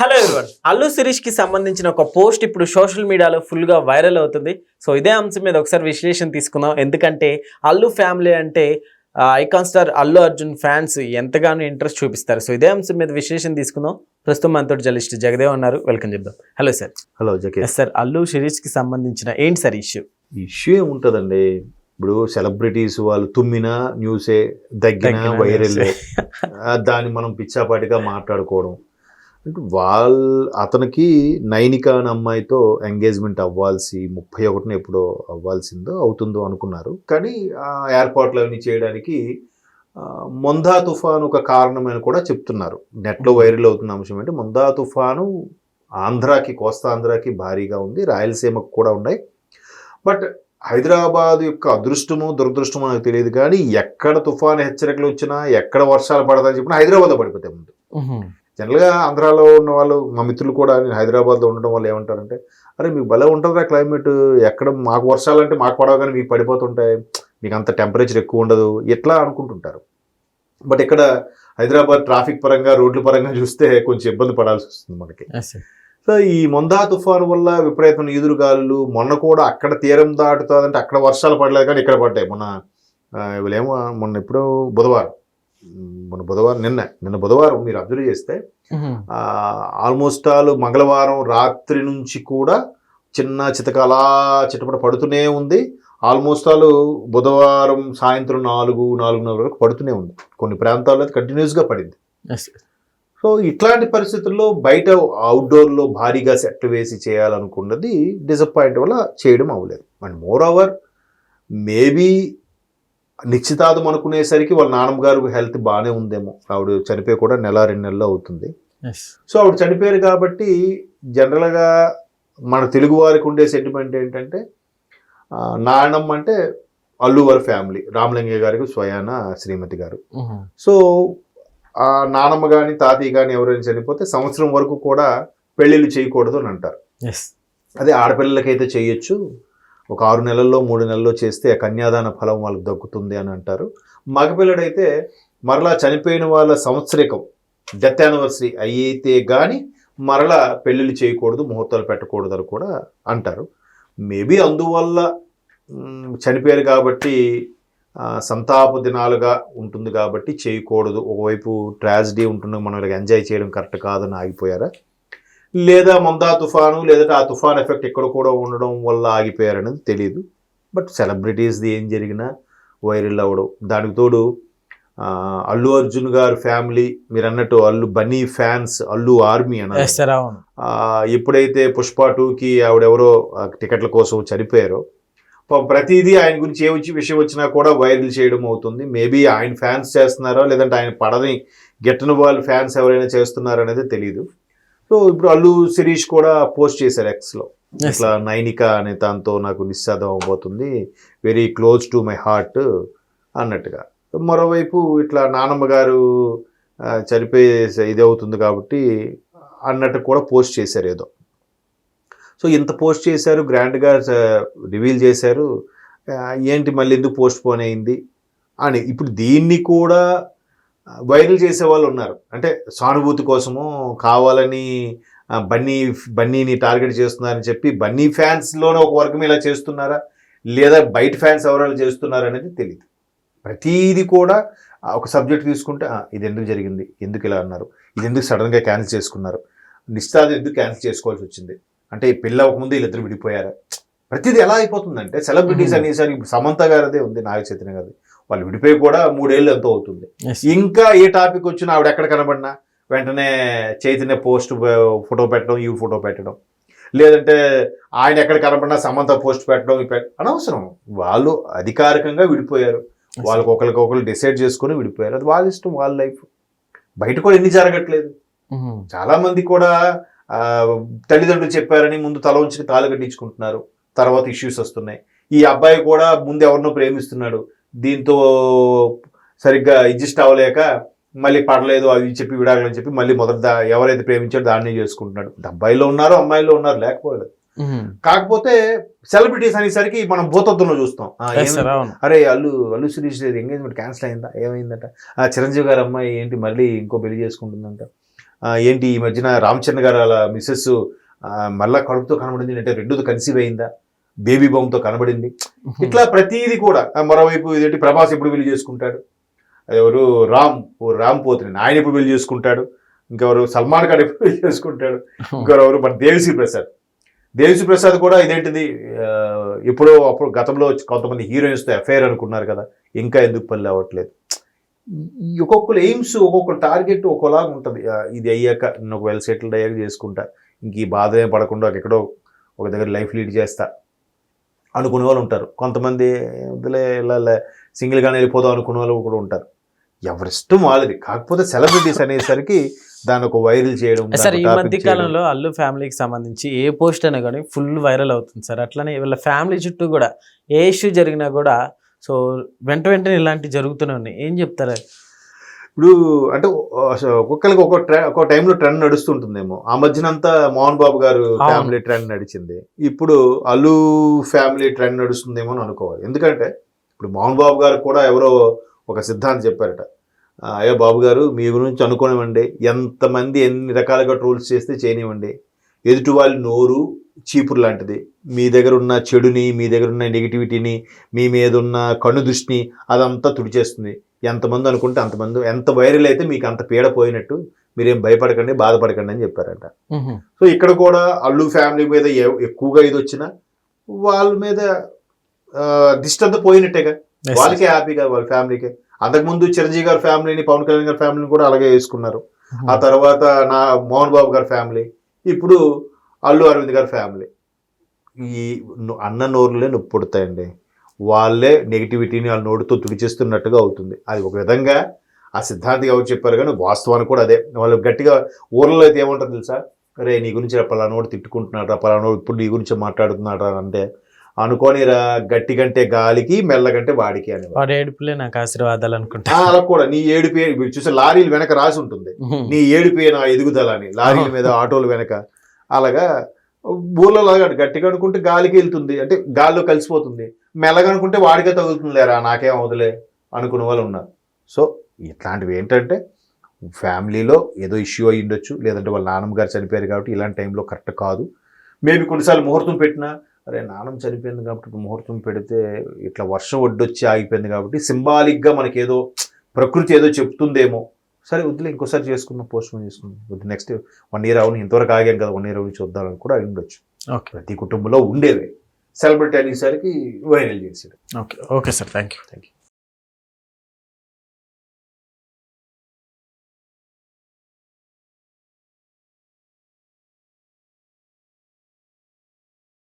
Hello everyone Allu శిరీష్కి సంబంధించిన ఒక పోస్ట్ ఇప్పుడు సోషల్ మీడియాలో ఫుల్గా వైరల్ అవుతుంది. సో ఇదే అంశం మీద ఒకసారి విశ్లేషణ తీసుకుందాం. ఎందుకంటే అల్లు ఫ్యామిలీ అంటే icon star Allu Arjun fans ఎంతగానో ఇంట్రెస్ట్ చూపిస్తారు. సో ఇదే అంశం మీద విశ్లేషణ తీసుకుందాం. ప్రస్తుతం మనతో జర్నలిస్ట్ జగదేవ్ ఉన్నారు. వెల్కమ్ చెప్దాం. హలో సార్ హలో జకే ఎస్ సార్ అల్లు శిరీష్కి సంబంధించిన ఏంటి సార్ ఇష్యూ ఇష్యూ ఏముంటుందండి? ఇప్పుడు సెలబ్రిటీస్ వాళ్ళు తుమ్మినా న్యూసే దగ్గిన దగ్గినా వైరల్. దాన్ని మనం పిచ్చాపాటిగా మాట్లాడుకోవడం. అంటే వాళ్ళ అతనికి నైనిక అనే అమ్మాయితో ఎంగేజ్మెంట్ అవ్వాల్సి ముప్పై ఒకటిన ఎప్పుడో అవ్వాల్సిందో అవుతుందో అనుకున్నారు. కానీ ఆ ఏర్పాట్లు అవన్నీ చేయడానికి మొందా తుఫాను ఒక కారణమని కూడా చెప్తున్నారు. నెట్లో వైరల్ అవుతున్న అంశం ఏంటి? మొందా తుఫాను ఆంధ్రాకి కోస్తా ఆంధ్రాకి భారీగా ఉంది. రాయలసీమకు కూడా ఉన్నాయి. బట్ హైదరాబాద్ యొక్క అదృష్టము దురదృష్టము నాకు తెలియదు. కానీ ఎక్కడ తుఫాను హెచ్చరికలు వచ్చినా ఎక్కడ వర్షాలు పడతాయని చెప్పినా హైదరాబాద్లో పడిపోతే ముందు. జనరల్గా ఆంధ్రాలో ఉన్న వాళ్ళు మా మిత్రులు కూడా నేను హైదరాబాద్లో ఉండడం వల్ల ఏమంటారంటే అరే మీకు భలే ఉంటుందా క్లైమేట్. ఎక్కడ మాకు వర్షాలు అంటే మాకు పడవ కానీ మీకు పడిపోతుంటాయి. మీకు అంత టెంపరేచర్ ఎక్కువ ఉండదు. ఎట్లా అనుకుంటుంటారు. బట్ ఇక్కడ హైదరాబాద్ ట్రాఫిక్ పరంగా రోడ్ల పరంగా చూస్తే కొంచెం ఇబ్బంది పడాల్సి వస్తుంది మనకి. సో ఈ మొందా తుఫాను వల్ల విపరీతమైన ఈదురుగాలు మొన్న కూడా అక్కడ తీరం దాటుతుందంటే అక్కడ వర్షాలు పడలేదు కానీ ఇక్కడ పడ్డాయి. మొన్న ఇవాళేమో మొన్న ఇప్పుడు బుధవారం. మొన్న బుధవారం నిన్న నిన్న బుధవారం మీరు అబ్జర్వ్ చేస్తే ఆల్మోస్ట్ ఆల్ మంగళవారం రాత్రి నుంచి కూడా చిన్న చితక అలా చిటపట పడుతూనే ఉంది. ఆల్మోస్ట్ ఆల్ బుధవారం సాయంత్రం నాలుగు నాలుగున్నర వరకు పడుతూనే ఉంది. కొన్ని ప్రాంతాల్లో అయితే కంటిన్యూస్గా పడింది. సో ఇట్లాంటి పరిస్థితుల్లో బయట అవుట్డోర్లో భారీగా సెట్ వేసి చేయాలనుకున్నది డిసప్పాయింట్ వల్ల చేయడం అవ్వలేదు. అండ్ మోర్ ఓవర్ మేబీ నిశ్చితార్థం అనుకునేసరికి వాళ్ళ నాన్నమ్మ గారు హెల్త్ బాగానే ఉందేమో. ఆవిడ చనిపోయి కూడా నెల రెండు నెలలు అవుతుంది. సో ఆవిడ చనిపోయారు కాబట్టి జనరల్గా మన తెలుగు వారికి ఉండే సెంటిమెంట్ ఏంటంటే ఆ, నాన్నమ్మ అంటే అల్లు వారి ఫ్యామిలీ రామలింగయ్య గారికి స్వయాన శ్రీమతి గారు. సో ఆ నానమ్మ కానీ తాతయ్య కానీ ఎవరైనా చనిపోతే సంవత్సరం వరకు కూడా పెళ్ళిళ్ళు చేయకూడదు అని అంటారు. అదే ఆడపిల్లలకైతే చేయొచ్చు ఒక ఆరు నెలల్లో మూడు నెలల్లో చేస్తే ఆ కన్యాదాన ఫలం వాళ్ళకి దక్కుతుంది అని అంటారు. మగపిల్లడైతే మరలా చనిపోయిన వాళ్ళ సంవత్సరికం డెత్ యానివర్సరీ అయితే కానీ మరలా పెళ్ళిళ్ళు చేయకూడదు ముహూర్తాలు పెట్టకూడదు అని కూడా అంటారు. మేబీ అందువల్ల చనిపోయారు కాబట్టి సంతాప దినాలుగా ఉంటుంది కాబట్టి చేయకూడదు. ఒకవైపు ట్రాజిడీ ఉంటుంది మనం ఇలా ఎంజాయ్ చేయడం కరెక్ట్ కాదని ఆగిపోయారా? లేదా మందా తుఫాను లేదంటే ఆ తుఫాన్ ఎఫెక్ట్ ఇక్కడ కూడా ఉండడం వల్ల ఆగిపోయారనేది తెలియదు బట్ సెలబ్రిటీస్ది ఏం జరిగినా వైరల్ అవ్వడం. దానికి తోడు అల్లు అర్జున్ గారు ఫ్యామిలీ మీరు అన్నట్టు అల్లు బన్నీ ఫ్యాన్స్ అల్లు ఆర్మీ అన్నారు. ఎప్పుడైతే పుష్ప టూకి ఆవిడెవరో టికెట్ల కోసం చనిపోయారో ప్రతిదీ ఆయన గురించి ఏ వచ్చి విషయం వచ్చినా కూడా వైరల్ చేయడం అవుతుంది. మేబీ ఆయన ఫ్యాన్స్ చేస్తున్నారో లేదంటే ఆయన పడని గెట్టని వాళ్ళు ఫ్యాన్స్ ఎవరైనా చేస్తున్నారో అనేది తెలియదు సో ఇప్పుడు అల్లు శిరీష్ కూడా పోస్ట్ చేశారు ఎక్స్లో ఇట్లా నైనిక అనే దాంతో నాకు నిశ్చాదం అవబోతుంది very close to my heart అన్నట్టుగా. మరోవైపు ఇట్లా నానమ్మ గారు చనిపోయే ఇది అవుతుంది కాబట్టి అన్నట్టు కూడా పోస్ట్ చేశారు ఏదో. సో ఇంత పోస్ట్ చేశారు గ్రాండ్గా రివీల్ చేశారు. ఏంటి మళ్ళీ ఎందుకు పోస్ట్ పోన్ అయింది అని. ఇప్పుడు దీన్ని కూడా వైరల్ చేసే వాళ్ళు ఉన్నారు. అంటే సానుభూతి కోసము కావాలని బన్నీ బన్నీని టార్గెట్ చేస్తున్నారని చెప్పి బన్నీ ఫ్యాన్స్లోనే ఒక వర్గం ఇలా చేస్తున్నారా? లేదా బయట ఫ్యాన్స్ ఎవరైనా చేస్తున్నారా అనేది తెలియదు ప్రతీది కూడా ఒక సబ్జెక్ట్ తీసుకుంటే ఇది ఎందుకు జరిగింది? ఎందుకు ఇలా అన్నారు? ఇది ఎందుకు సడన్గా క్యాన్సిల్ చేసుకున్నారు? నిశ్చితార్థం ఎందుకు క్యాన్సిల్ చేసుకోవాల్సి వచ్చింది? అంటే ఈ పెళ్ళి అవ్వకముందు వీళ్ళిద్దరు విడిపోయారా? ప్రతిదీ ఎలా అయిపోతుందంటే సెలబ్రిటీస్. అనేసరికి సమంత గారిదే ఉంది నాగ చైతన్య గారిది. వాళ్ళు విడిపోయి కూడా మూడేళ్ళు ఎంతో అవుతుంది. ఇంకా ఏ టాపిక్ వచ్చినా ఆవిడ ఎక్కడ కనబడినా వెంటనే చైతన్య పోస్ట్ ఫోటో పెట్టడం ఈ ఫోటో పెట్టడం. లేదంటే ఆయన ఎక్కడ కనబడినా సమంత పోస్ట్ పెట్టడం అనవసరం. వాళ్ళు అధికారికంగా విడిపోయారు. వాళ్ళకి ఒకరికి ఒకరు డిసైడ్ చేసుకుని విడిపోయారు. అది వాళ్ళ ఇష్టం వాళ్ళ లైఫ్. బయట కూడా ఎన్ని జరగట్లేదు. చాలా మంది కూడా తల్లిదండ్రులు చెప్పారని ముందు తల ఉంచి తాళి కట్టించుకుంటున్నారు. తర్వాత ఇష్యూస్ వస్తున్నాయి. ఈ అబ్బాయి కూడా ముందు ఎవరినో ప్రేమిస్తున్నాడు. దీంతో సరిగ్గా అడ్జస్ట్ అవ్వలేక మళ్ళీ పడలేదు అవి చెప్పి విడాలని చెప్పి మళ్ళీ మొదట ఎవరైతే ప్రేమించాడో దాన్నే చేసుకుంటున్నాడు. అబ్బాయిలో ఉన్నారు అమ్మాయిలో ఉన్నారు లేకపోలేదు. కాకపోతే సెలబ్రిటీస్ అనేసరికి మనం భూతత్వంలో చూస్తాం. అరే అల్లు అల్లు శిరీష్ ఎంగేజ్మెంట్ క్యాన్సిల్ అయిందా? ఏమైందట? ఆ చిరంజీవి గారి అమ్మాయి ఏంటి మళ్ళీ ఇంకో పెళ్ళి చేసుకుంటుందంట? ఏంటి ఈ మధ్యన రామచంద్ర గారు అలా మిస్సెస్ మళ్ళా కడుపుతో కనబడింది అంటే రెండోది కన్సీవ్ అయిందా బేబీ తో కనబడింది. ఇట్లా ప్రతిదీ కూడా. మరోవైపు ఇదేంటి ప్రభాస్ ఎప్పుడు పెళ్ళి చేసుకుంటాడు? ఎవరు? రామ్ రామ్ పోతుంది ఆయన ఎప్పుడు పెళ్ళి చేసుకుంటాడు? ఇంకెవరు? సల్మాన్ ఖాన్ ఎప్పుడు పెళ్ళి చేసుకుంటాడు? ఇంకెవరు మన దేవిశ్రీ ప్రసాద్. దేవిశ్రీ ప్రసాద్ కూడా ఇదేంటిది ఎప్పుడో అప్పుడు గతంలో కొంతమంది హీరోయిన్స్తో ఎఫ్ఐఆర్ అనుకున్నారు కదా ఇంకా ఎందుకు పని అవ్వట్లేదు? ఒక్కొక్కరు ఎయిమ్స్ ఒక్కొక్క టార్గెట్ ఒక్కోలాగా ఉంటుంది. ఇది అయ్యాక నేను ఒక వెల్ సెటిల్డ్ అయ్యాక చేసుకుంటా. ఇంక ఈ బాధ ఏం పడకుండా ఎక్కడో ఒక దగ్గర లైఫ్ లీడ్ చేస్తా. అనుకునే వాళ్ళు ఉంటారు. కొంతమంది ఇలా సింగిల్గానే వెళ్ళిపోదాం అనుకునే వాళ్ళు కూడా ఉంటారు. ఎవరిష్టం వాళ్ళది. కాకపోతే సెలబ్రిటీస్ అనేసరికి దాన్ని ఒక వైరల్ చేయడం సార్ ఈ మధ్య. కాలంలో అల్లు ఫ్యామిలీకి సంబంధించి ఏ పోస్ట్ అయినా కానీ ఫుల్ వైరల్ అవుతుంది సార్. అట్లనే వీళ్ళ ఫ్యామిలీ చుట్టూ కూడా ఏ ఇష్యూ జరిగినా కూడా సో వెంట వెంటనే ఇలాంటివి జరుగుతూనే ఉన్నాయి. ఏం చెప్తారు? ఇప్పుడు అంటే ఒక్కొక్కరికి ఒక ట్రె ఒక టైంలో ట్రెండ్ నడుస్తుంటుందేమో. ఆ మధ్యనంతా మోహన్ బాబు గారు. ఫ్యామిలీ ట్రెండ్ నడిచింది. ఇప్పుడు అల్లు ఫ్యామిలీ ట్రెండ్ నడుస్తుందేమో అని అనుకోవాలి. ఎందుకంటే ఇప్పుడు మోహన్ బాబు గారు కూడా ఎవరో ఒక సిద్ధాంతం చెప్పారట. "ఆ, అయ్యో బాబు గారు మీ గురించి అనుకోనివ్వండి. ఎంతమంది ఎన్ని రకాలుగా ట్రోల్స్ చేస్తే చేయనివ్వండి. ఎదుటి వాళ్ళ నోరు చీపురు లాంటిది. మీ దగ్గర ఉన్న చెడుని మీ దగ్గర ఉన్న నెగిటివిటీని మీ మీద ఉన్న కన్ను దృష్టిని అదంతా తుడిచేస్తుంది. ఎంతమంది అనుకుంటే అంతమంది ఎంత వైరల్ అయితే మీకు అంత పీడ పోయినట్టు మీరేం భయపడకండి బాధపడకండి అని చెప్పారంట. సో ఇక్కడ కూడా అల్లు ఫ్యామిలీ మీద ఎక్కువగా ఇది వచ్చినా వాళ్ళ మీద దిష్టి అంతా పోయినట్టేగా. వాళ్ళకే హ్యాపీగా వాళ్ళ ఫ్యామిలీకి అంతకుముందు చిరంజీవి గారి ఫ్యామిలీని పవన్ కళ్యాణ్ గారి ఫ్యామిలీని కూడా అలాగే వేసుకున్నారు. ఆ తర్వాత నా మోహన్ బాబు గారి ఫ్యామిలీ ఇప్పుడు అల్లు అరవింద్ గారి ఫ్యామిలీ. ఈ అన్న నోరులే నొప్పి పుడతాయండి వాళ్ళే నెగిటివిటీని వాళ్ళ నోటితో తుడిచేస్తున్నట్టుగా అవుతుంది. అది ఒక విధంగా ఆ సిద్ధాంతి ఎవరు చెప్పారు కానీ వాస్తవానికి కూడా అదే. వాళ్ళు గట్టిగా ఊర్లలో అయితే ఏమంటారు తెలుసా? అరే నీ గురించి పలానోడు తిట్టుకుంటున్నాడు పలానోడు ఇప్పుడు నీ గురించి మాట్లాడుతున్నాడు అంటే అనుకోనిరా గట్టి కంటే గాలికి మెల్లగంటే వాడికి అని. వాడు ఏడుపులే నాకు ఆశీర్వాదాలు అనుకుంటా. అలా కూడా నీ ఏడుపే చూసే లారీలు వెనక రాసి ఉంటుంది. నీ ఏడిపే నా ఎదుగుదల అని. లారీల మీద ఆటోలు వెనక అలాగా బూలలో లాగా గట్టిగా అనుకుంటే గాలికి వెళ్తుంది. అంటే గాల్లో కలిసిపోతుంది. మెల్లగనుకుంటే వాడికే తగులుతుంది లేరా నాకేం అవదులే అనుకునే వాళ్ళు ఉన్నారు. సో ఇట్లాంటివి ఏంటంటే ఫ్యామిలీలో ఏదో ఇష్యూ అయ్యి ఉండొచ్చు. లేదంటే వాళ్ళ నాన్నమ్మ గారు చనిపోయారు కాబట్టి ఇలాంటి టైంలో కరెక్ట్ కాదు. మేబీ కొన్నిసార్లు ముహూర్తం పెట్టినా అరే నాన్నమ్మ చనిపోయింది కాబట్టి ముహూర్తం పెడితే ఇట్లా వర్షం ఒడ్డొచ్చి ఆగిపోయింది కాబట్టి సింబాలిక్గా మనకి ఏదో ప్రకృతి ఏదో చెప్తుందేమో సరే వద్దులే ఇంకోసారి చేసుకుందాం పోస్ట్ పోన్ చేసుకుందాం. వద్దు నెక్స్ట్ వన్ ఇయర్ అవును ఇంతవరకు ఆగాం కదా వన్ ఇయర్ అవును చూద్దామని కూడా అయి ఉండొచ్చు. ఓకే ప్రతి కుటుంబంలో ఉండేవే సెలబ్రిటీ అనేసరికి వైరల్ చేసాడు okay okay sir thank you thank you